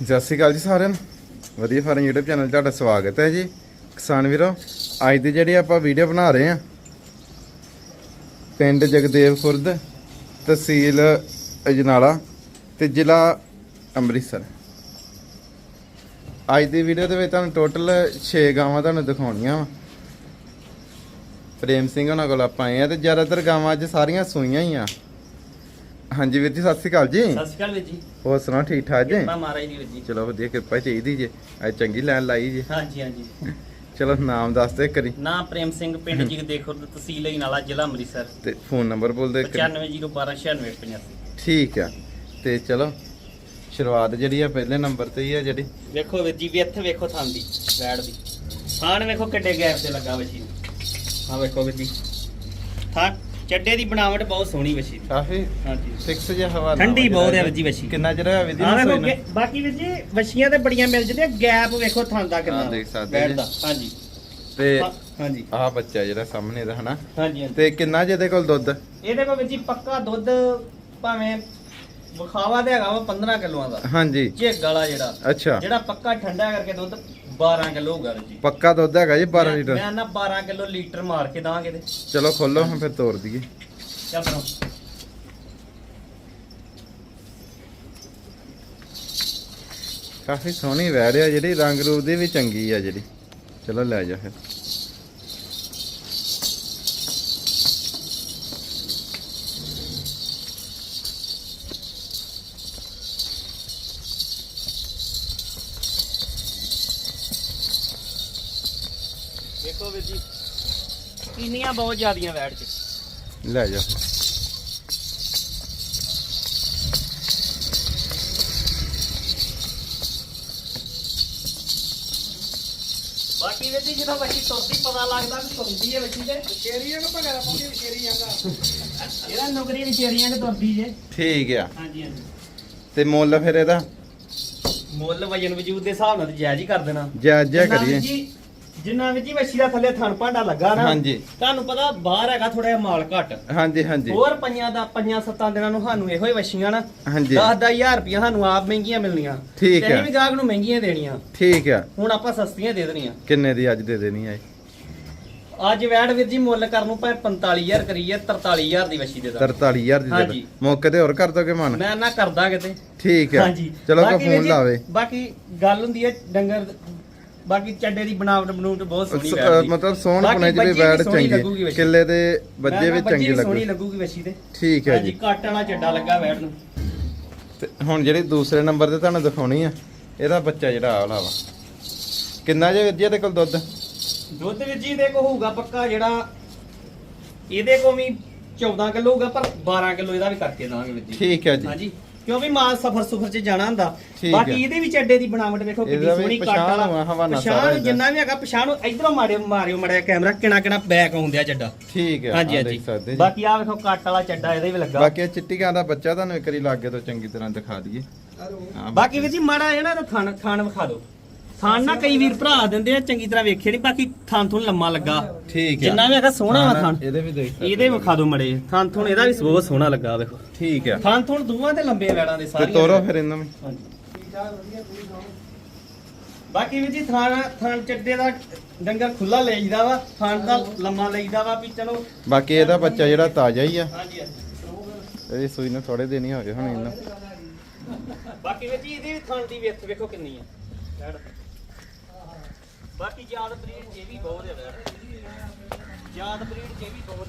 ਸਤਿ ਸ਼੍ਰੀ ਅਕਾਲ ਜੀ ਸਾਰਿਆਂ ਨੂੰ। ਵਧੀਆ ਫਾਰਮ YouTube ਚੈਨਲ 'ਤੇ ਤੁਹਾਡਾ ਸਵਾਗਤ ਹੈ ਜੀ। ਕਿਸਾਨ ਵੀਰੋ, ਅੱਜ ਦੀ ਜਿਹੜੀ ਆਪਾਂ ਵੀਡੀਓ ਬਣਾ ਰਹੇ ਹਾਂ, ਪਿੰਡ ਜਗਦੇਵ ਖੁਰਦ, ਤਹਿਸੀਲ ਅਜਨਾਲਾ ਤੇ ਜ਼ਿਲ੍ਹਾ ਅੰਮ੍ਰਿਤਸਰ। ਅੱਜ ਦੀ ਵੀਡੀਓ ਦੇ ਵਿੱਚ ਤੁਹਾਨੂੰ ਟੋਟਲ 6 ਗਾਵਾਂ ਤੁਹਾਨੂੰ ਦਿਖਾਉਣੀਆਂ ਵਾ। ਪ੍ਰੇਮ ਸਿੰਘ ਉਹਨਾਂ ਕੋਲ ਆਪਾਂ ਆਏ ਆ ਤੇ ਜ਼ਿਆਦਾਤਰ ਗਾਵਾਂ ਅੱਜ ਸਾਰੀਆਂ ਸੂਈਆਂ ਹੀ ਆ। ਹਾਂਜੀ ਵੀਰ ਜੀ ਸਤਿ ਸ਼੍ਰੀ ਅਕਾਲ ਜੀ। ਸਤਿ ਸ਼੍ਰੀ ਅਕਾਲ ਵੀਰ ਜੀ। ਹੋਰ ਸੁਣਾਓ ਠੀਕ ਠਾਕ ਜੀ? ਕਿਰਪਾ ਮਹਾਰਾਜ ਦੀ ਵੀਰ ਜੀ। ਚਲੋ ਵਧੀਆ ਕਿਰਪਾ ਚਾਹੀਦੀ ਜੇ। ਅੱਜ ਚੰਗੀ ਲਾਈਨ ਲਾਈ ਜੇ। ਹਾਂਜੀ ਹਾਂਜੀ। ਚਲੋ ਨਾਮ ਦੱਸ ਦੇ ਕਰੀ ਨਾਮ ਪ੍ਰੇਮ ਸਿੰਘ ਪਿੰਡ ਜਗਦੇਖੁਰ ਤਹਿਸੀਲ ਨਾਲਾ ਜ਼ਿਲ੍ਹਾ ਅੰਮ੍ਰਿਤਸਰ। ਤੇ ਫੋਨ ਨੰਬਰ ਬੋਲ ਦੇ ਕਰੀ 9501296985 ਠੀਕ ਆ। ਤੇ ਚਲੋ ਸ਼ੁਰੂਆਤ ਜਿਹੜੀ ਆ ਪਹਿਲੇ ਨੰਬਰ ਤੇ ਹੀ ਆ ਜਿਹੜੀ। ਵੇਖੋ ਵੀਰ ਜੀ ਵੀ ਇੱਥੇ ਵੇਖੋ ਥਾਂ ਦੀ ਵੈੜ ਦੀ। ਥਾਣ ਵੇਖੋ ਕਿੱਡੇ ਗੈਪ ਤੇ ਲੱਗਾ ਵਸ਼ੀ। ਹਾਂ ਵੇਖੋ ਵੀਰ ਜੀ। ਥਾਂ ਚੱਡੇ ਦੀ ਬਣਾਵਟ ਬਹੁਤ ਸੋਹਣੀ ਵਸ਼ੀ। ਦੀ ਕਾਫੀ ਹਾਂਜੀ। 6 ਜਿਹਾ ਹਵਾ ਠੰਡੀ ਬਹੁਤ ਹੈ ਵੀਰ ਜੀ ਵਸ਼ੀ। ਕਿੰਨਾ ਚਿਰ ਹੋਇਆ ਵੀਰ ਜੀ ਹਾਂ ਨੂੰ ਵੇਖੋ ਸੂਈ ਨੂੰ? ਗੇ- ਬਾਕੀ ਵੀਰ ਜੀ ਵਸ਼ੀਆਂ ਤੇ ਬੜੀਆਂ ਮਿਲ ਜਾਂਦੀਆਂ ਗੈਪ ਵੇਖੋ ਥਾਂ ਦਾ ਕਿੰਨਾ ਹਾਂ, ਦੇਖ ਸਕਦੇ ਜੀ। ਹਾਂਜੀ। ਤੇ ਹਾਂ, ਹਾਂਜੀ। ਆਹ ਬੱਚਾ ਜਿਹੜਾ ਸਾਹਮਣੇ ਦਾ ਹਨਾ? ਹਾਂਜੀ ਹਾਂਜੀ। ਤੇ ਕਿੰਨਾ ਜਿਹਦੇ ਕੋਲ ਦੁੱਧ? ਇਹਦੇ ਕੋਲ ਵੀਰ ਜੀ ਪੱਕਾ ਦੁੱਧ ਭਾਵੇਂ ਵਿਖਾਵਾ ਤੇ ਹੈਗਾ ਵਾ 15 ਕਿਲੋਆਂ ਦਾ। ਹਾਂਜੀ। ਝੇਗ ਵਾਲਾ ਜਿਹੜਾ। ਅੱਛਾ। ਜਿਹੜਾ ਪੱਕਾ ਠੰਡਾ ਕਰਕੇ ਦੁੱਧ 12 ਕਿਲੋ ਹੋਊਗਾ ਵੀਰ ਜੀ। ਪੱਕਾ ਦੁੱਧ ਹੈਗਾ ਜੀ 12 ਮੈਂ- ਲੀਟਰ। ਮੈਂ ਨਾ 12 ਕਿਲੋ ਲੀਟਰ ਮਾਰ ਕੇ ਦਾਂਗੇ ਤੇ। ਚਲੋ ਖੋਲੋ ਹੁਣ ਫਿਰ ਤੋੜ ਦਈਏ। ਚੱਲ ਕਰੋ ਕਾਫੀ ਸੋਹਣੀ ਵੈੜ ਆ ਜਿਹੜੀ ਰੰਗ ਰੂਪ ਦੀ ਵੀ ਚੰਗੀ ਆ ਜਿਹੜੀ। ਚਲੋ ਲੈ ਜਾ ਫਿਰ। ਦੇਖੋ ਵੀਰ ਜੀ। ਕਿੰਨੀਆਂ ਬਹੁਤ ਜ਼ਿਆਦੀਆਂ ਵੈਟ ਚ। ਲੈ ਜਾ। ਫਿਰ ਬਾਕੀ ਵੀਰ ਜੀ ਜਦੋਂ ਬੱਚੀ ਤੁਰਦੀ ਪਤਾ ਲੱਗਦਾ ਵੀ ਤੁਰਦੀ ਹੈ ਬੱਚੀ ਤੇ। ਸ਼ੇਰੀਆਂ ਨੂੰ ਭਗੜਾ ਪਾਉਂਦੀ ਵਿਸ਼ੇਰੀ ਜਾਂਦਾ ਇਹਦਾ ਨੁਕਰੀ ਵਿਚੇਰੀਆਂ ਕਿ ਤੁਰਦੀ ਜੇ। ਠੀਕ ਆ। ਹਾਂਜੀ ਹਾਂਜੀ। ਤੇ ਮੁੱਲ ਫਿਰ ਇਹਦਾ? ਮੁੱਲ ਵਜਨ ਵਜੂਦ ਦੇ ਹਿਸਾਬ ਨਾਲ ਤੇ ਜਾਇਜ਼ ਹੀ ਕਰ ਦੇਣਾ। ਜਾਇਜ਼ ਜਿਹਾ ਕਰੀਏ। ਜੀ ਜਿੰਨਾ ਵਿੱਚ ਹੀ ਵੱਛੀ ਦਾ ਥੱਲੇ ਥਣ ਭਾਂਡਾ ਲੱਗਾ ਨਾ ਹਾਂਜੀ। ਤੁਹਾਨੂੰ ਪਤਾ ਬਾਹਰ ਹੈਗਾ ਥੋੜਾ ਜਿਹਾ ਮਾਲ ਘੱਟ। ਹਾਂਜੀ ਹਾਂਜੀ। ਹੋਰ ਪੰਜਾਂ ਦਾ ਪੰਜਾਂ ਸੱਤਾਂ ਦਿਨਾਂ ਨੂੰ ਸਾਨੂੰ ਇਹੋ ਹੀ ਵਛੀਆਂ ਨਾ। ਹਾਂਜੀ। 10-10000 ਰੁਪਇਆ ਸਾਨੂੰ ਆਪ ਮਹਿੰਗੀਆਂ ਮਿਲਣੀਆਂ। ਠੀਕ ਤੇ ਹੈ। ਅਸੀਂ ਵੀ ਗਾਹਕ ਨੂੰ ਮਹਿੰਗੀਆਂ ਦੇਣੀਆਂ। ਠੀਕ ਆ। ਹੁਣ ਆਪਾਂ ਸਸਤੀਆਂ ਦੇ ਦੇਣੀਆਂ। ਕਿੰਨੇ ਦੀ ਅੱਜ ਦੇ ਦੇਣੀ ਆ ਇਹ? ਅੱਜ ਵੈਟ ਵੀਰ ਜੀ ਮੁੱਲ ਕਰਨ ਨੂੰ ਭਾਵੇਂ 45000 ਕਰੀਏ 43000 ਦੀ ਵਛੀ ਦੇ ਦਾਂ 43000 ਦੀ ਹਾਂਜੀ। ਦੇ। ਮੌਕੇ ਤੇ ਹੋਰ ਕਰ ਦੋਗੇ ਮਨ? ਮੈਂ ਨਾ ਕਰਦਾ ਕਿਤੇ। ਠੀਕ ਹਾਂਜੀ। ਚਲੋ ਕੋ ਬਾਕੀ ਵੀਰ ਫੋਨ ਜੀ, ਲਾਵੇ। ਬਾਕੀ ਗੱਲ ਹੁੰਦੀ ਹੈ ਡੰਗਰ ਬਾਕੀ ਚੱਡੇ ਦੀ ਬਣਾਵਟ ਬਣੂਟ ਬਹੁਤ ਸੋਹਣੀ ਦੀ ਮਤਲਬ ਸੋਹਣ ਬਾਕੀ ਪੁਣੇ ਚ ਵੀ ਬੱਜੀ ਵੀ ਬੈਡ ਸੋਹਣੀ ਚੰਗੀ ਵਿੱਚ। ਕਿੱਲੇ ਦੇ ਬੱਜੇ ਵੀ ਚੰਗੀ ਲੱਗੂ ਸੋਹਣੀ ਲੱਗੂਗੀ ਵਛੀ ਤੇ। ਠੀਕ ਹੈ ਹਾਂਜੀ ਜੀ। ਕੱਟ ਵਾਲਾ ਚੱਡਾ ਲੱਗਾ ਵੈਟ ਨੂੰ। ਤੇ ਹੁਣ ਜਿਹੜੀ ਦੂਸਰੇ ਨੰਬਰ ਤੇ ਤੁਹਾਨੂੰ ਦਿਖਾਉਣੀ ਆ ਇਹਦਾ ਬੱਚਾ ਜਿਹੜਾ ਆਹ ਵਾਲਾ ਵਾ। ਕਿੰਨਾ ਜੇ ਜੀ ਇਹਦੇ ਕੋਲ ਦੁੱਧ? ਦੁੱਧ ਵਿੱਚ ਜੀ ਦੇ ਕੋ ਹੋਊਗਾ ਪੱਕਾ ਜਿਹੜਾ ਇਹਦੇ ਕੋ ਵੀ 14 ਕਿਲੋ ਹੋਊਗਾ ਪਰ 12 ਕਿਲੋ ਇਹਦਾ ਵੀ ਕਰਕੇ ਦਾਂਗੇ ਜੀ। ਠੀਕ ਹੈ ਜੀ। ਹਾਂਜੀ। ਕਿਉਂ ਵੀ ਮਾਲ ਸਫਰ ਸੁਫਰ ਚ ਜਾਣਾ ਹੁੰਦਾ? ਠੀਕ ਬਾਕੀ। ਇਹਦੇ ਵਿੱਚ ਅੱਡੇ ਦੀ ਬਣਾਵਟ ਵੇਖੋ ਕਿੰਨੀ ਇਹਦਾ ਵੀ ਸੋਹਣੀ ਕੱਟ ਪਛਾਣ ਵਾਲਾ। ਵਾ, ਹਵਾਨਾ ਸਾਰਾ ਪਛਾਣ ਇਹਦਾ। ਜਿੰਨਾ ਵੀ ਹੈਗਾ ਪਛਾਣ ਨੂੰ ਇਧਰੋਂ ਮਾਰਿਓ ਮਾਰਿਓ ਮੜਿਆ ਕੈਮਰਾ ਕਿਣਾ ਕਿਣਾ ਬੈਕ ਆਉਂਦਿਆ ਚੱਡਾ। ਠੀਕ ਹੈ ਹਾਂਜੀ ਹਾਂਜੀ। ਦੇਖ ਸਕਦੇ ਜੀ। ਬਾਕੀ ਆ ਵੇਖੋ ਕੱਟ ਵਾਲਾ ਚੱਡਾ ਇਹਦੇ ਵੀ ਲੱਗਾ। ਬਾਕੀ ਇਹ ਚਿੱਟੀ ਗਾਂ ਦਾ ਬੱਚਾ ਤੁਹਾਨੂੰ ਇੱਕ ਵਾਰੀ ਲਾਗੇ ਤੋਂ ਚੰਗੀ ਤਰ੍ਹਾਂ ਦਿਖਾ ਦਈਏ। ਹਾਂ, ਬਾਕੀ ਵੀਰ ਜੀ ਮਾੜਾ ਜਿਹੜਾ ਇਹਦਾ ਥਣ ਥਣ ਵਿਖਾ ਦਿਓ। ਥਣ ਨਾ ਕਈ ਵੀਰ ਭਰਾ ਦਿੰਦੇ ਆ ਚੰਗੀ ਤਰ੍ਹਾਂ ਵੇਖੇ ਨਹੀਂ ਬਾਕੀ ਥਣ ਥੁਣ ਲੰਮਾ ਲੱਗਾ। ਠੀਕ ਹੈ ਜਿੰਨਾ ਵੀ ਹੈਗਾ ਸੋਹਣਾ ਵਾ ਥਣ ਇਹਦੇ ਵੀ ਦੇਖ ਸਕਦੇ ਇਹਦੇ ਵਿਖਾ ਦਿਓ ਮੜੇ। ਥਣ ਥੁਣ ਇਹਦਾ ਵੀ ਬਹੁਤ ਸੋਹਣਾ ਲੱਗਾ ਵੇਖੋ ਠੀਕ ਹੈ ਥਣ ਥੁਣ ਦੋਵਾਂ ਤੇ ਲੰਬੇ ਵੈੜਾਂ ਦੇ ਤੇ ਸਾਰੇ ਤੋਰੋ ਫਿਰ ਇਹਨਾਂ ਨੂੰ। ਬਾਕੀ ਵੀ ਜੀ ਥਾਣ ਥਾਣ ਚੱਡੇ ਦਾ ਡੰਗਰ ਖੁੱਲਾ ਲਈਦਾ ਵਾ ਥਾਣ ਦਾ ਲੰਮਾ ਲਈਦਾ ਵਾ ਵੀ ਚਲੋ। ਬਾਕੀ ਇਹਦਾ ਬੱਚਾ ਜਿਹੜਾ ਤਾਜ਼ਾ ਹੀ ਆ। ਹਾਂਜੀ ਹਾਂਜੀ। ਇਹਦੀ ਸੂਈ ਨੂੰ ਥੋੜੇ ਦਿਨ ਹੀ ਹੋ ਗਏ ਹੁਣ ਇਹਨੂੰ ਬਾਕੀ ਵੀ ਜੀ ਇਹਦੀ ਵੀ ਥਾਣ ਦੀ ਵਿੱਥ ਵੇਖੋ ਕਿੰਨੀ ਆ। ਬਾਕੀ ਯਾਦ ਬਰੀਡ ਜੇ ਵੀ ਬਹੁਤ ਹੈ ਵੈੜ ਯਾਦ ਬਰੀਡ ਜੇ ਵੀ ਬਹੁਤ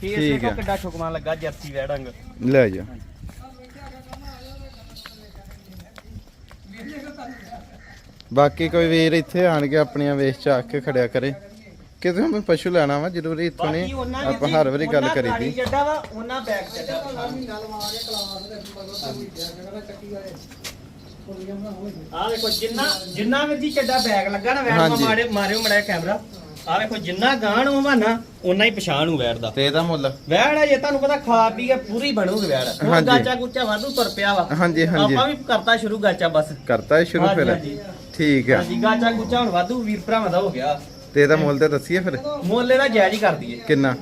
ਫੇਸ ਠੀਕ ਆ। ਕਿੱਡਾ ਠੁਕਮਾ ਲੱਗਾ ਜਰਸੀ ਵੈੜੰਗ ਲੈ ਜਾ। ਬਾਕੀ ਕੋਈ ਵੀਰ ਇੱਥੇ ਆਣ ਕੇ ਆਪਣੀਆਂ ਵੇਚ ਚਾਕ ਕੇ ਖੜਿਆ ਕਰੇ। ਕਿਤੇ ਹਮੇ ਪਸ਼ੂ ਲੈਣਾ ਵਾ ਜ਼ਰੂਰੀ ਇੱਥੋਂ ਬਾਕੀ ਨਹੀਂ ਉਹਨਾਂ ਆਪਾਂ ਹਰ ਵਾਰੀ ਗੱਲ ਕਰੀ ਦੀ। ਚੱਡਾ ਵਾ ਉਹਨਾਂ ਬੈਕ ਚੱਡਾ ਗੱਲ ਆ ਵੇਖੋ ਜਿੰਨਾ ਜਿੰਨਾ ਵੀ ਜੀ ਚੱਡਾ ਬੈਗ ਲੱਗਾ ਨਾ ਵੈੜ ਹਾਂਜੀ। ਮਾਰੇ ਮਾਰਿਓ ਮੜਿਆ ਕੈਮਰਾ ਆ ਵੇਖੋ ਜਿੰਨਾ ਗਾਣ ਹੋਵਾ ਨਾ ਉਨਾ ਹੀ ਪਛਾਣ ਨੂੰ ਵੈੜ ਦਾ। ਤੇ ਇਹਦਾ ਮੁੱਲ। ਵੈੜ ਆ ਜੇ ਤੁਹਾਨੂੰ ਪਤਾ ਖਾ ਪੀ ਕੇ ਪੂਰੀ ਬਣੂਗੀ ਵੈੜ ਹੁਣ ਹਾਂਜੀ। ਗਾਚਾ ਗੁੱਚਾ ਵਾਧੂ ਤੁਰ ਪਿਆ ਵਾ। ਹਾਂਜੀ ਹਾਂਜੀ। ਆਪਾਂ ਵੀ ਕਰਤਾ ਸ਼ੁਰੂ ਗਾਚਾ ਬਸ। ਕਰਤਾ ਹੈ ਸ਼ੁਰੂ ਹਾਂਜੀ, ਫਿਰ। ਹਾਂਜੀ। ਠੀਕ ਆ। ਹਾਂਜੀ ਗਾਚਾ ਗੁੱਚਾ ਹੁਣ ਵਾਧੂ ਵੀਰ ਭਰਾਵਾਂ ਦਾ ਹੋ ਗਿਆ। ਤੇ ਇਹਦਾ ਮੁੱਲ ਤੇ ਦੱਸੀਏ ਫਿਰ। ਮੁੱਲ ਇਹਦਾ ਜਾਇਜ਼ ਹੀ ਕਰ ਦਈਏ। ਕਿੰਨਾ?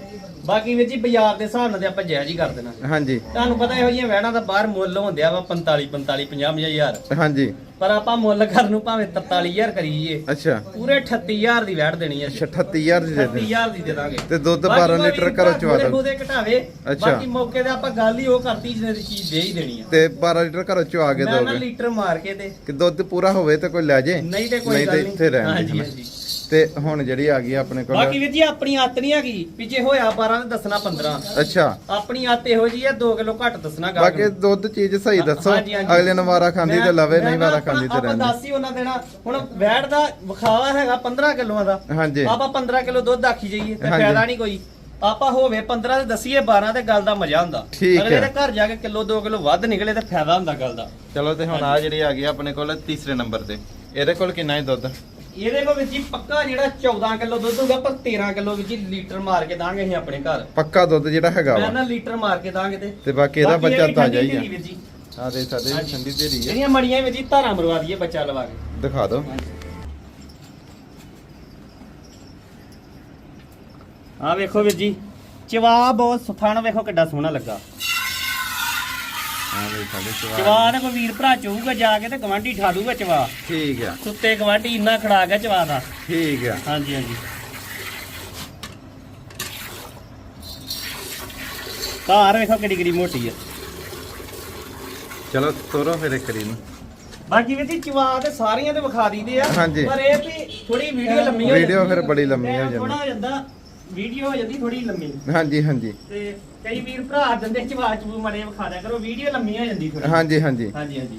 ਬਾਕੀ ਵੀਰ ਜੀ ਬਾਜ਼ਾਰ ਦੇ ਹਿਸਾਬ ਨਾਲ ਤੇ ਆਪਾਂ ਜਾਇਜ਼ ਹੀ ਕਰ ਦੇਣਾ। ਹਾਂਜੀ। ਤੁਹਾਨੂੰ ਪਤਾ ਇਹੋ ਜਿਹੀਆਂ ਵਹਿਣਾ ਦਾ ਬਾਹਰ ਮੁੱਲ ਹੁੰਦਿਆ ਵਾ 45 45 50 ਹਜ਼ਾਰ। ਹਾਂਜੀ। ਪਰ ਆਪਾਂ ਮੁੱਲ ਕਰਨ ਨੂੰ ਭਾਵੇਂ 43000 ਕਰੀਏ ਅੱਛਾ। ਪੂਰੇ 38000 ਦੀ ਵਹਿੜ ਦੇਣੀ ਹੈ 38000 ਦੀ ਦੇ ਦੇ 38000 ਦੀ ਦੇ ਦਾਂਗੇ। ਤੇ ਦੁੱਧ ਬਾਕੀ 12 ਲੀਟਰ ਘਰੋਂ ਚਵਾ ਦੋ ਉਹਦੇ ਘਟਾਵੇ। ਬਾਕੀ ਮੌਕੇ ਤੇ ਆਪਾਂ ਗੱਲ ਹੀ ਉਹ ਕਰਤੀ ਜਿਹਨੇ ਦੀ ਚੀਜ਼ ਦੇ ਹੀ ਦੇਣੀ ਆ। ਤੇ 12 ਲੀਟਰ ਘਰੋਂ ਚਵਾ ਕੇ ਮੈਂ ਨਾ ਦੋਗੇ? ਲੀਟਰ ਮਾਰ ਕੇ ਤੇ ਕਿ ਦੁੱਧ ਪੂਰਾ ਹੋਵੇ ਤੇ ਕੋਈ ਲੈ ਜੇ? ਨਹੀਂ ਤੇ ਕੋਈ ਗੱਲ ਨਹੀਂ। ਇੱਥੇ ਰਹਿਣ ਹਾਂਜੀ ਹਾਂਜੀ। ਤੇ ਹੁਣ ਜਿਹੜੀ ਆ ਗਈ ਆਪਣੇ ਕੋਲ। ਬਾਕੀ ਵੀਰ ਜੀ ਆਪਣੀ ਆਤ ਨਹੀਂ ਹੈਗੀ ਵੀ ਜੇ ਹੋਇਆ 12 ਤੇ ਦੱਸਣਾ 15 ਅੱਛਾ। ਆਪਣੀ ਆਤ ਇਹੋ ਜੀ ਆ 2 ਕਿਲੋ ਘੱਟ ਦੱਸਣਾ ਗਾਹਕ ਬਾਕੀ ਨੂੰ। ਦੁੱਧ ਚੀਜ਼ ਸਹੀ ਦੱਸੋ। ਹਾਂਜੀ, ਹਾਂਜੀ। ਅਗਲੇ ਨੂੰ ਵਾਰਾ ਖਾਂਦੀ ਤੇ ਮੈਂ- ਲਵੇ ਮੈਂ ਨਹੀਂ ਵਾਰਾ ਆਪਣਾ- ਖਾਂਦੀ ਤੇ ਆਪਾਂ ਰਹਿੰਦੀ। ਦੱਸ ਹੀ ਉਹਨਾਂ ਦੇਣਾ। ਹੁਣ ਵੈੜ ਦਾ ਵਿਖਾਵਾ ਹੈਗਾ 15 ਕਿਲੋਆਂ ਦਾ। ਹਾਂਜੀ। ਆਪਾਂ 15 ਕਿਲੋ ਦੁੱਧ ਆਖੀ ਜਾਈਏ ਤੇ ਹਾਂਜੀ। ਫਾਇਦਾ ਨਹੀਂ ਕੋਈ। ਆਪਾਂ ਹੋਵੇ 15 ਤੇ ਦਸੀਏ 12 ਤੇ ਗੱਲ ਦਾ ਮਜ਼ਾ ਹੁੰਦਾ। ਠੀਕ ਅਗਲੇ ਹੈ। ਦੇ ਘਰ ਜਾ ਕੇ ਕਿਲੋ 2 ਕਿਲੋ ਵੱਧ ਨਿਕਲੇ ਤੇ ਫਾਇਦਾ ਹੁੰਦਾ ਗੱਲ ਦਾ। ਚਲੋ ਤੇ ਹੁਣ ਆ ਜਿਹੜੀ ਆ ਗਈ ਆਪਣੇ ਕੋਲ ਤੀਸਰੇ ਨੰਬਰ ਤੇ। ਇਹਦੇ ਕੋਲ ਕਿੰਨਾ ਹੈ ਦੁੱਧ? ਇਹਦੇ ਕੋਲ ਵਿੱਚ ਜੀ ਪੱਕਾ ਜਿਹੜਾ 14 ਕਿਲੋ ਦੁੱਧ ਹੋਊਗਾ ਪਰ 13 ਕਿਲੋ ਵਿੱਚ ਲੀਟਰ ਮਾਰ ਕੇ ਦਾਂਗੇ ਅਸੀਂ ਆਪਣੇ ਘਰ। ਪੱਕਾ ਦੁੱਧ ਜਿਹੜਾ ਹੈਗਾ ਮੈਂ ਵਾ ਨਾ ਲੀਟਰ ਮਾਰ ਕੇ ਦਾਂਗੇ ਤੇ ਤੇ ਬਾਕੀ ਇਹਦਾ ਬਾਕੀ ਬੱਚਾ ਵੀ ਤਾਜ਼ਾ ਹੀ ਆ। ਵੀਰ ਜੀ। ਆ ਦੇ ਸਾਡੇ ਹਾਂਜੀ। ਠੰਡੀ ਢੇਰੀ ਆ। ਜਿਹੜੀਆਂ ਮੜੀਆਂ ਵਿੱਚ ਧਾਰਾਂ ਮਰਵਾ ਦਈਏ ਬੱਚਾ ਲਵਾ ਕੇ। ਦਿਖਾ ਦਿਓ। ਆ ਵੇਖੋ ਵੀਰ ਜੀ ਚਵਾ ਬਹੁਤ ਸੁਥਾਣ ਵੇਖੋ ਕਿੱਡਾ ਸੋਹਣਾ ਲੱਗਾ। ਚਵਾ ਨੇ ਕੋਈ ਵੀਰ ਭਰਾ ਚੋਊਗਾ ਜਾ ਕੇ ਤੇ ਗਵਾਂਢੀ ਠਾੜੂਗਾ ਚਵਾ। ਠੀਕ ਆ। ਸੁੱਤੇ ਗਵਾਂਢੀ ਇੰਨਾ ਖੜਾ ਗਿਆ ਚਵਾ ਦਾ। ਠੀਕ ਆ। ਹਾਂਜੀ ਹਾਂਜੀ। ਧਾਰ ਵੇਖੋ ਕਿੱਡੀ ਕਿੱਡੀ ਮੋਟੀ ਆ। ਚਲੋ ਤੋਰੋ ਫਿਰ ਇੱਕ ਨੂੰ ਬਾਕੀ ਵੀਰ ਜੀ ਚਵਾ ਤੇ ਸਾਰੀਆਂ ਤੇ ਵਿਖਾ ਦਈਦੇ ਆ। ਹਾਂਜੀ। ਪਰ ਇਹ ਵੀ ਥੋੜੀ ਵੀਡੀਓ ਲੰਮੀ ਹੋ ਵੀਡੀਓ ਜਾਂਦੀ ਫਿਰ ਆ। ਬੜੀ ਲੰਮੀ ਹੋ ਜਾਂਦੀ। ਥੋੜਾ ਹੋ ਜਾਂਦਾ। ਵੀਡੀਓ ਹੋ ਜਾਂਦੀ ਥੋੜੀ ਲੰਮੀ। ਹਾਂਜੀ ਹਾਂਜੀ। ਤੇ ਕਈ ਵੀਰ ਭਰਾ ਦਿੰਦੇ ਚਵਾ ਚੂ ਮੜੇ ਵਿਖਾ ਦਿਆ ਕਰੋ ਵੀਡੀਓ ਲੰਮੀ ਹੋ ਜਾਂਦੀ ਥੋੜੀ ਹਾਂਜੀ ਹਾਂਜੀ। ਹਾਂਜੀ ਹਾਂਜੀ।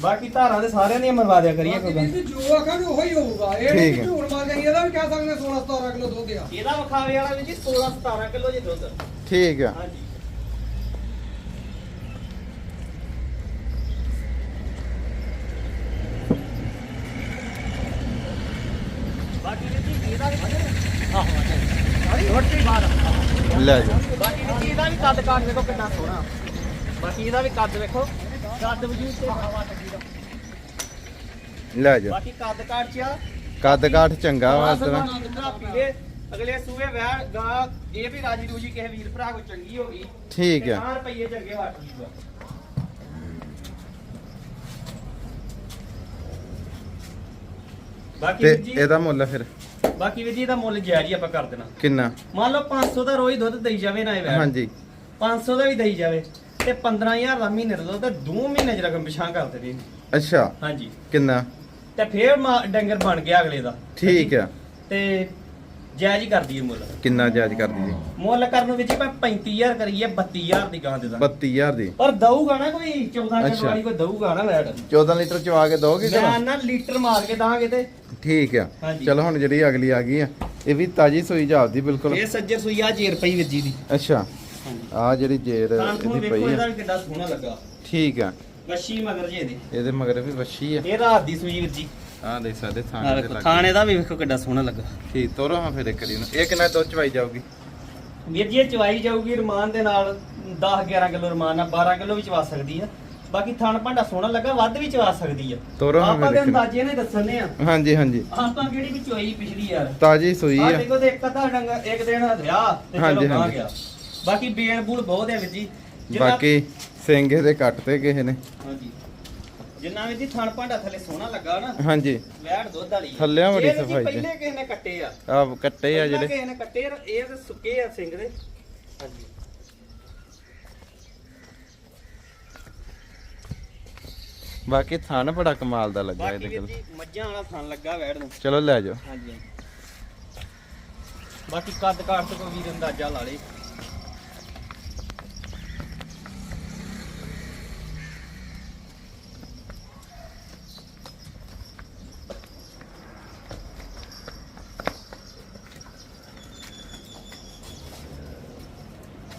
ਬਾਕੀ ਧਾਰਾਂ ਦੇ ਸਾਰਿਆਂ ਦੀਆਂ ਮਰਵਾ ਦਿਆ ਕਰੀਏ ਕੋਈ ਗੱਲ ਜੀ ਆਖਾਂਗੇ ਉਹੀ ਹੋਊਗਾ। ਇਹ ਨਹੀਂ ਕਿ। ਝੂਠ ਮਾਰ ਕੇ ਇਹਦਾ ਵੀ ਕਹਿ ਸਕਦੇ 16 17 ਕਿਲੋ ਦੁੱਧ ਆ। ਇਹਦਾ ਵਿਖਾਵੇ ਵਾਲਾ ਵੀ ਜੀ 16 17 ਕਿਲੋ ਜੀ ਦੁੱਧ। ਠੀਕ ਆ। ਹਾਂਜੀ। ਬਾਕੀ ਜੀ ਇਹਦਾ ਵੀ ਆਹੋ ਰੋਟੀ ਬਾਹਰ ਲੈ ਜਾ। ਬਾਕੀ ਵੀਰ ਜੀ ਇਹਦਾ ਵੀ ਕੱਦ ਕਾਟ ਵੇਖੋ ਕਿੰਨਾ ਸੋਹਣਾ। ਬਾਕੀ ਇਹਦਾ ਵੀ ਕੱਦ ਵੇਖੋ ਕੱਦ ਵਜੂਦ ਤੇ ਹਵਾ ਲੱਗੀ ਦਾ। ਲੈ ਜਾ। ਬਾਕੀ ਕੱਦ ਕਾਟ ਚ ਆ। ਕੱਦ ਕਾਠ ਚੰਗਾ ਵਾ ਇਸ ਤਰ੍ਹਾਂ। ਪੀਲੇ। ਅਗਲੇ ਸੂਏ ਵੈੜ ਗਾ ਇਹ ਵੀ ਰਾਜੀ ਰੂਜੀ ਕਿਸੇ ਵੀਰ ਭਰਾ ਕੋ ਚੰਗੀ ਹੋ ਗਈ। ਠੀਕ ਆ। 4 ਰੁਪਏ ਚੰਗੇ ਵਾਟ ਦੀ ਬਾਕੀ ਤੇ ਵੀਰ ਜੀ ਇਹਦਾ ਮੁੱਲ ਫਿਰ। ਬਾਕੀ ਵੀਰ ਜੀ ਇਹਦਾ ਮੁੱਲ ਜਾਇਜ਼ ਹੀ ਆਪਾਂ ਕਰ ਦੇਣਾ। ਕਿੰਨਾ? ਮੰਨ ਲਓ 500 ਦਾ ਰੋਜ਼ ਦੁੱਧ ਦੇਈ ਜਾਵੇ ਨਾ ਇਹ ਵੈੜ ਹਾਂਜੀ। 500 ਦਾ ਵੀ ਦੇਈ ਜਾਵੇ ਤੇ 15000 ਦਾ ਮਹੀਨੇ ਦਾ ਦੁੱਧ ਤੇ 2 ਮਹੀਨੇ ਚ ਰਕਮ ਪਿਛਾਂ ਕਰ ਦੇਣੀ ਅੱਛਾ। ਹਾਂਜੀ। ਕਿੰਨਾ? ਤੇ ਫੇਰ ਮਾ- ਡੰਗਰ ਬਣ ਗਿਆ ਅਗਲੇ ਦਾ। ਠੀਕ ਆ। ਤੇ ਜਾਇਜ਼ ਹੀ ਕਰ ਦਈਏ ਮੁੱਲ। ਕਿੰਨਾ ਜਾਇਜ਼ ਕਰ ਦਈਏ? ਮੁੱਲ ਕਰਨ ਵਿੱਚ ਆਪਾਂ 35000 ਕਰੀਏ 32000 ਦੀ ਗਾਂ ਦੇ ਦਾ। 32000 ਦੀ। ਪਰ ਦਊਗਾ ਨਾ ਕੋਈ 14 ਅੱਛਾ। ਕਿਲੋ ਵਾਲੀ ਕੋਈ ਦਊਗਾ ਨਾ ਵੈਟ 14 ਲੀਟਰ ਚਵਾ ਕੇ ਦੋਗੇ ਕਿ ਮੈਂ ਨਾ ਲੀਟਰ ਮਾਰ ਕੇ ਦਾਂਗੇ ਤੇ ਠੀਕ ਆ। ਹਾਂਜੀ। ਚਲੋ ਹੁਣ ਜਿਹੜੀ ਅਗਲੀ ਆ ਗਈ ਆ ਇਹ ਵੀ ਤਾਜੀ ਸੂਈ ਜਾਪਦੀ ਬਿਲਕੁਲ। ਇਹ ਸੱਜਰ ਸੂਈ ਆ ਜੇਰ ਪਈ ਵੀਰ ਜੀ ਦੀ ਅੱਛਾ। ਹਾਂਜੀ। ਆ ਜਿਹੜੀ ਜੇਰ ਇਹਦੀ ਵੇਖੋ ਪਈ ਇਹਦਾ ਆ ਵੀ ਕਿੱਡਾ ਸੋਹਣਾ ਲੱਗਾ। ਠੀਕ ਆ। ਵੱਛੀ ਮਗਰ ਜੇ ਇਹਦੇ। ਇਹਦੇ ਮਗਰ ਵੀ ਵੱਛੀ ਆ। ਇਹ ਰਾਤ ਦੀ ਸੂਈ ਵੀਰ ਜੀ। ਆ ਦੇਖ ਸਕਦੇ ਆ ਥਾਂ ਤੇ ਵੇਖੋ ਲੱਗ। ਥਾਣੇ ਦਾ ਵੀ ਵੇਖੋ ਕਿੱਡਾ ਸੋਹਣਾ ਲੱਗਾ। ਠੀਕ ਤੋਰੋ ਹਾਂ ਫਿਰ ਇੱਕ ਰੀ ਨੂੰ ਇਹ ਕਿੰਨਾ ਦੁੱਧ ਚਵਾਈ ਜਾਊਗੀ? ਵੀਰ ਜੀ ਇਹ ਚਵਾਈ ਜਾਊਗੀ ਰਮਾਨ ਦੇ ਨਾਲ 10 11 ਕਿਲੋ ਰਮਾਨ ਨਾਲ 12 ਕਿਲੋ ਵੀ ਚਵਾ ਸਕਦੀ ਆ। ਬਾਕੀ ਥਣ ਭਾਂਡਾ ਸੋਹਣਾ ਲੱਗਾ ਵੱਧ ਵੀ ਚਵਾ ਸਕਦੀ ਆ। ਤੋਰੋ ਆਪਾਂ ਦੇ ਅੰਦਾਜ਼ੇ ਨੇ ਦੱਸਣੇ ਆ। ਹਾਂਜੀ ਹਾਂਜੀ। ਆਪਾਂ ਕਿਹੜੀ ਵੀ ਚਵਾਈ ਪਿਛਲੀ ਯਾਰ। ਤਾਜੀ ਸੂਈ ਆ। ਆ ਦੇਖੋ ਤੇ ਇੱਕ ਅੱਧਾ ਡੰਗਾ ਇੱਕ ਦਿਨ ਰਿਹਾ ਤੇ ਹਾਂਜੀ, ਚਲੋ ਹਾਂਜੀ। ਗਿਆ। ਬਾਕੀ ਬੇਲ ਬੂਲ ਬਹੁਤ ਹੈ ਵੀਰ ਜੀ। ਜਿੰਨਾ- ਬਾਕੀ ਸਿੰਘ ਇਹਦੇ ਕੱਟ ਤੇ ਕਿਸੇ ਨੇ। ਹਾਂਜੀ। ਜਿੰਨਾ ਵੀ ਜੀ ਥਣ ਭਾਂਡਾ ਥੱਲੇ ਸੋਹਣਾ ਲੱਗਾ ਨਾ ਹਾਂਜੀ। ਵੈੜ ਦੁੱਧ ਵਾਲੀ ਆ। ਥੱਲਿਆਂ ਬੜੀ ਇਹ ਵੀਰ ਜੀ ਸਫ਼ਾਈ ਜੀ। ਪਹਿਲੇ ਕਿਸੇ ਨੇ ਕੱਟੇ ਆ। ਆ ਕੱਟੇ ਆ ਪਹਿਲਾਂ ਜਿਹੜੇ। ਕਿਸੇ ਨੇ ਕੱਟੇ ਆ, ਇਹ ਤੇ ਸੁੱਕੇ ਆ ਸਿੰਘ ਦੇ। ਹਾਂਜੀ। ਬਾਕੀ ਥਣ ਬੜਾ ਕਮਾਲ ਦਾ ਲੱਗਾ ਬਾਕੀ ਇਹਦੇ ਵੀਰ ਕੋਲ। ਜੀ ਮੱਝਾਂ ਵਾਲਾ ਥਣ ਲੱਗਾ ਵੈੜ ਨੂੰ। ਚਲੋ ਲੈ ਜਾਓ। ਹਾਂਜੀ ਹਾਂਜੀ। ਬਾਕੀ ਕੱਦ ਕਾਠ ਤੇ ਕੋਈ ਵੀਰ ਅੰਦਾਜ਼ਾ ਲਾ ਲੇ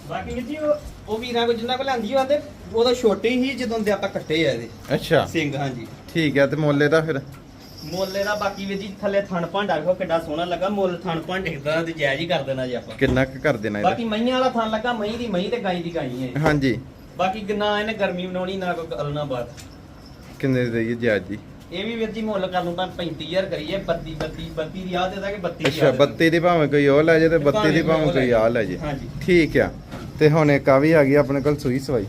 ਬਾਕੀ ਵੀਰ ਜੀ ਉਹ ਉਹ ਵੀਰਾਂ ਕੋ ਜਿੰਨਾ ਕੋ ਲੈਂਦੀ ਉਹ ਆਂਦੇ? ਉਦੋਂ ਛੋਟੇ ਹੀ ਜਦੋਂ ਦੇ ਆਪਾਂ ਕੱਟੇ ਆ ਇਹਦੇ। ਅੱਛਾ। ਸਿੰਘ ਹਾਂਜੀ। ਠੀਕ ਆ ਤੇ ਮੁੱਲ ਇਹਦਾ ਫਿਰ? ਮੁੱਲ ਦਾ ਬਾਕੀ ਵੀਰ ਜੀ ਥੱਲੇ ਥਣ ਭਾਂਡਾ ਵੇਖੋ ਕਿੱਡਾ ਸੋਹਣਾ ਲੱਗਾ। ਮੁੱਲ ਥਣ ਭਾਂਡੇ ਦਾ ਤੇ ਜਾਇਜ਼ ਹੀ ਕਰ ਦੇਣਾ ਜੀ ਆਪਾਂ। ਕਿੰਨਾ ਕੁ ਕਰ ਦੇਣਾ ਬਾਕੀ ਇਹਦਾ ਮਈਆਂ ਵਾਲਾ ਥਣ ਲੱਗਾ ਮਈ ਦੀ ਮਈ ਤੇ ਗਾਈ ਦੀ ਗਾਈ ਹੈ। ਹਾਂਜੀ। ਬਾਕੀ ਨਾ ਇਹਨੇ ਗਰਮੀ ਬਣਾਉਣੀ ਨਾ ਕੋਈ ਗੱਲ ਨਾ ਬਾਤ। ਕਿੰਨੇ ਦੀ ਦਈਏ ਜਾਇਜ਼ ਜੀ? ਇਹ ਵੀ ਵੀਰ ਜੀ ਮੁੱਲ ਕਰ ਲੂ ਤਾਂ 35000 ਕਰੀਏ 32 32 32 ਦੀ ਆ ਦੇ ਦਾਂਗੇ 32 ਦੀ ਅੱਛਾ 32 ਦੀ ਭਾਵੇਂ ਕੋਈ ਉਹ ਲੈ ਜੇ ਤੇ 32 ਦੀ ਭਾਵੇਂ ਕੋਈ ਆ ਲੈ ਜੇ। ਹਾਂਜੀ। ਠੀਕ ਆ। ਤੇ ਹੁਣ ਇੱਕ ਆ ਵੀ ਆ ਗਈ ਆਪਣੇ ਕੋਲ ਸੂਈ ਸਵਾਈ।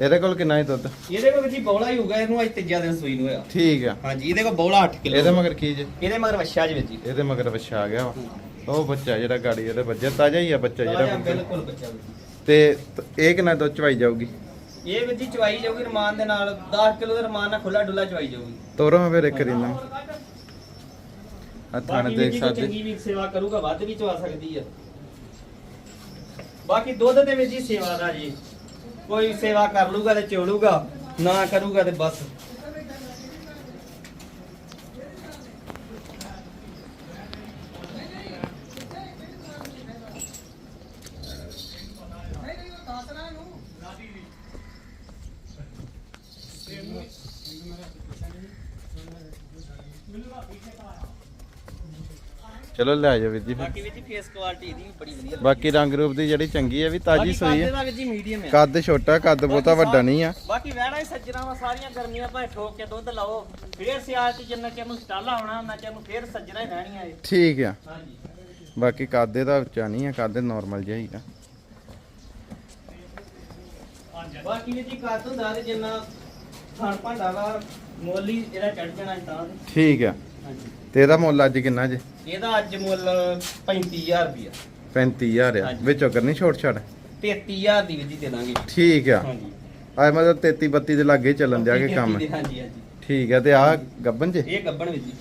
ਇਹਦੇ ਕੋਲ ਕਿੰਨਾ ਹੀ ਦੁੱਧ? ਇਹਦੇ ਕੋਲ ਜੀ ਬੌਲਾ ਹੀ ਹੋਊਗਾ ਇਹਨੂੰ ਅੱਜ ਤੀਜਾ ਦਿਨ ਸੂਈ ਨੂੰ ਹੋਇਆ ਠੀਕ ਆ। ਹਾਂਜੀ ਇਹਦੇ ਕੋਲ ਬੌਲਾ 8 ਕਿਲੋ ਇਹਦੇ ਮਗਰ ਕੀ ਜੇ? ਇਹਦੇ ਮਗਰ ਵੱਛਾ ਜੀ ਜੀ। ਇਹਦੇ ਮਗਰ ਬੱਚਾ ਆ ਗਿਆ ਵਾ। ਉਹ ਬੱਚਾ ਜਿਹੜਾ ਗਾੜੀ ਇਹਦੇ ਵੱਜਿਆ ਤਾਜ਼ਾ ਹੀ ਆ ਬੱਚਾ ਜਿਹੜਾ ਬਿਲਕੁਲ ਬੱਚਾ ਵੀਰ ਜੀ। ਤੇ ਤ- ਇਹ ਕਿੰਨਾ ਦੁੱਧ ਚਵਾਈ ਜਾਊਗੀ? ਇਹ ਜੀ ਚਵਾਈ ਜਾਊਗੀ ਰਮਾਨ ਦੇ ਨਾਲ 10 ਕਿਲੋ ਦੇ ਰਮਾਨ ਨਾਲ ਖੁੱਲਾ ਡੁੱਲਾ ਚਵਾਈ ਜਾਊਗੀ। ਤੋਰੋ ਮੈਂ ਫਿਰ ਇੱਕ ਰਿੰਨਾ ਆ ਥਾਣੇ ਬਾਕੀ ਵੀਰ ਦੇਖ ਜੀ ਕੋਈ ਸਕਦੇ। ਚੰਗੀ ਵੀ ਸੇਵਾ ਕਰੂਗਾ ਵੱਧ ਵੀ ਚਵਾ ਸਕਦੀ ਆ। ਬਾਕੀ ਦੁੱਧ ਦੇ ਵਿੱਚ ਹੀ ਸੇਵਾ ਦਾ ਜੀ। ਕੋਈ ਸੇਵਾ ਕਰ ਲੂਗਾ ਤੇ ਚੋਲੂਗਾ ਨਾ ਕਰੂਗਾ ਤੇ ਬਸ। ਚਲੋ ਲੈ ਜਾਓ ਵੀਰ ਜੀ ਫਿਰ। ਬਾਕੀ ਵਿੱਚ ਫੇਸ ਕੁਆਲਿਟੀ ਇਹਦੀ ਵੀ ਬੜੀ ਵਧੀਆ ਬਾਕੀ ਰੰਗ ਰੂਪ ਦੀ ਜਿਹੜੀ ਚੰਗੀ ਹੈ ਵੀ ਤਾਜੀ ਸੂਈ ਹੈ ਦਾ ਵਿੱਚ ਮੀਡੀਅਮ ਹੈ ਕੱਦ ਛੋਟਾ ਕੱਦ ਬਹੁਤਾ ਵੱਡਾ ਨਹੀਂ ਆ। ਬਾਕੀ ਵਹਿੜਾ ਹੀ ਸੱਜਣਾ ਵਾ ਸਾਰੀਆਂ ਗਰਮੀਆਂ ਭਾਵੇਂ ਠੋਕ ਕੇ ਦੁੱਧ ਲਾਓ ਫੇਰ ਸਿਆਲ ਚ ਜਿੰਨਾ ਚਿਰ ਨੂੰ ਸਟਾਲਾ ਹੋਣਾ ਉਹਨਾਂ ਚਿਰ ਨੂੰ ਫੇਰ ਸੱਜਣਾ ਹੀ ਰਹਿਣੀਆਂ ਇਹ। ਠੀਕ ਆ। ਹਾਂਜੀ। ਬਾਕੀ ਕੱਦ ਇਹਦਾ ਉੱਚਾ ਨਹੀਂ ਆ ਕੱਦ ਨਾਰਮਲ ਜਿਹਾ ਹੀ ਆ। ਬਾਕੀ ਵੀ ਜੀ ਕੱਦ ਹੁੰਦਾ ਤੇ ਜਿੰਨਾ ਖਾਣ ਭਾਂਡਾ ਵਾ ਮੋਲੀ ਇਹਦਾ ਚੜ ਜਾਣਾ ਤੇ। ਠੀਕ ਆ। ਹਾਂਜੀ। ਤੇ ਇਹਦਾ ਮੁੱਲ ਅੱਜ ਕਿੰਨਾ ਜੇ? ਇਹਦਾ ਅੱਜ ਮੁੱਲ 35000 ਰੁਪਿਆ 35000 ਆ। ਹਾਂਜੀ। ਵਿੱਚੋਂ ਕਰਨੀ ਛੋਟ ਛਾੜ 33000 ਦੀ ਵੀ ਜੀ ਦੇ ਦਾਂਗੇ। ਠੀਕ ਆ। ਹਾਂਜੀ। ਆ ਮਤਲਬ 33 32 ਦੇ ਲਾਗੇ ਚੱਲਣ ਦਿਆ ਕੇ ਕੰਮ। ਹਾਂਜੀ ਹਾਂਜੀ। ਠੀਕ ਆ ਤੇ ਆ ਗੱਬਨ ਜੇ? ਇਹ ਗੱਬਣ ਵਿੱਚ ਜੀ।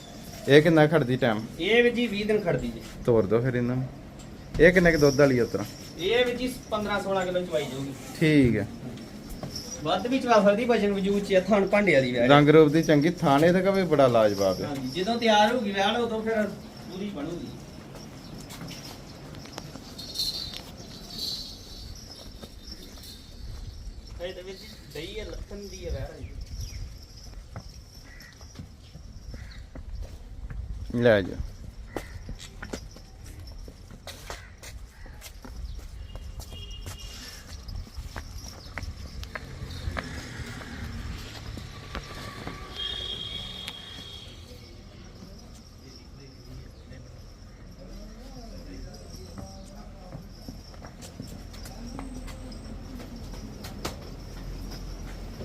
ਇਹ ਕਿੰਨਾ ਖੜਦੀ ਟਾਈਮ ਇਹ ਵੀ ਜੀ 20 ਦਿਨ ਖੜਦੀ ਜੀ। ਤੋਰ ਦੋ ਫਿਰ ਇਹਨਾਂ ਨੂੰ। ਇਹ ਕਿੰਨੇ ਕੁ ਦੁੱਧ ਵਾਲੀ ਉਤਰਾ ਇਹ ਵੀ ਜੀ 15 16 ਕਿਲੋ ਚਵਾਈ ਜਾਊਗੀ। ਠੀਕ ਆ। ਵੱਧ ਵੀ ਚਵਾ ਸਕਦੀ ਵਜਨ ਵਜੂਦ ਚ ਥਣ ਭਾਂਡੇ ਵਾਲੀ ਵੈੜ ਰੰਗ ਰੂਪ ਦੀ ਚੰਗੀ ਥਾਣੇ ਦਾ ਵੀ ਬੜਾ ਲਾਜਵਾਬ ਹੈ ਹਾਂਜੀ ਜਦੋਂ ਤਿਆਰ ਹੋਊਗੀ ਵੈੜ ਉਦੋਂ ਫਿਰ ਪੂਰੀ ਬਣੂਗੀ ਇਹ ਤੇ ਵਿੱਚ ਦਹੀਂ ਹੈ ਲੱਖਣ ਦੀ ਹੈ ਵੈੜ ਇਹ। ਲੈ ਜਾ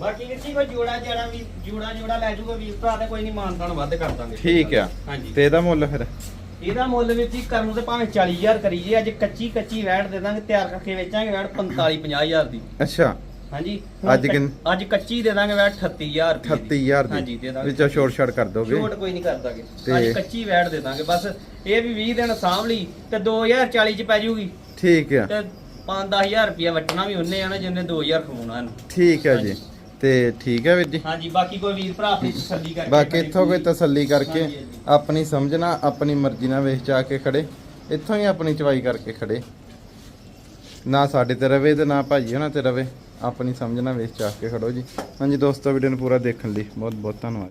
ਬਾਕੀ ਕਿੱਥੇ ਕੋਈ ਜੋੜਾ ਜੜਾ ਵੀ ਜੋੜਾ ਜੋੜਾ ਲੈ ਜਾਊਗਾ ਵੀਰ ਭਰਾ ਤੇ ਕੋਈ ਨਹੀਂ ਮਾਨਤਾਨ ਵੱਧ ਕਰ ਦਾਂਗੇ। ਠੀਕ ਆ। ਹਾਂਜੀ। ਤੇ ਇਹਦਾ ਮੁੱਲ ਫਿਰ? ਇਹਦਾ ਮੁੱਲ ਵੀ ਜੀ ਕਰਨ ਨੂੰ ਤੇ ਭਾਵੇਂ 40000 ਕਰੀਏ ਅੱਜ ਕੱਚੀ ਕੱਚੀ ਵੈੜ ਦੇ ਦਾਂਗੇ ਤਿਆਰ ਕਰਕੇ ਵੇਚਾਂਗੇ ਵੈੜ 45 50000 ਦੀ। ਅੱਛਾ। ਹਾਂਜੀ। ਅੱਜ ਕੱਚ- ਕਿੰਨ- ਅੱਜ ਕੱਚੀ ਦੇ ਦਾਂਗੇ ਵੈੜ 38000 ਰੁਪਏ 38000 ਹਾਂਜੀ ਦੀ। ਦੇ ਦਾਂਗੇ। ਵਿੱਚੋਂ ਛੋਟ ਛਾੜ ਕਰ ਦੋਗੇ? ਛੋਟ ਕੋਈ ਨਹੀਂ ਕਰ ਦਾਂਗੇ। ਤੇ- ਅੱਜ ਕੱਚੀ ਵੈੜ ਦੇ ਦਾਂਗੇ। ਬਸ ਇਹ ਵੀ 20 ਦਿਨ ਸਾਂਭ ਲਈ ਤੇ 2040 ਚ ਪੈ ਜਾਊਗੀ ਠੀਕ ਆ। ਤੇ 5-10000 ਰੁਪਏ ਵਟਣਾ ਵੀ ਉਹਨੇ ਆ ਨਾ ਜਿੰਨੇ 2000 ਖਵਾਉਣਾ ਇਹਨੂੰ। ਠੀਕ ਆ ਜੀ। ਤੇ ਠੀਕ ਹੈ ਵੀਰ ਜੀ? ਹਾਂਜੀ ਬਾਕੀ ਕੋਈ ਵੀਰ ਭਰਾ ਆਪਣੀ ਤਸੱਲੀ ਕਰਕੇ ਬਾਕੀ ਇੱਥੋਂ ਕੋਈ ਤਸੱਲੀ ਕਰਕੇ ਹਾਂਜੀ, ਹਾਂਜੀ। ਆਪਣੀ ਸਮਝਣਾ ਆਪਣੀ ਮਰਜ਼ੀ ਨਾਲ ਵੇਚ ਚਾ ਕੇ ਖੜੇ। ਇੱਥੋਂ ਹੀ ਆਪਣੀ ਚਵਾਈ ਕਰਕੇ ਖੜੇ। ਨਾ ਸਾਡੇ ਤੇ ਰਵੇ ਤੇ ਨਾ ਭਾਜੀ ਹੋਣਾ ਤੇ ਰਵੇ। ਆਪਣੀ ਸਮਝਣਾ ਵੇਚ ਚਾ ਕੇ ਖੜੋ ਜੀ। ਹਾਂਜੀ ਦੋਸਤੋ ਵੀਡੀਓ ਨੂੰ ਪੂਰਾ ਦੇਖਣ ਲਈ ਬਹੁਤ ਬਹੁਤ ਧੰਨਵਾਦ।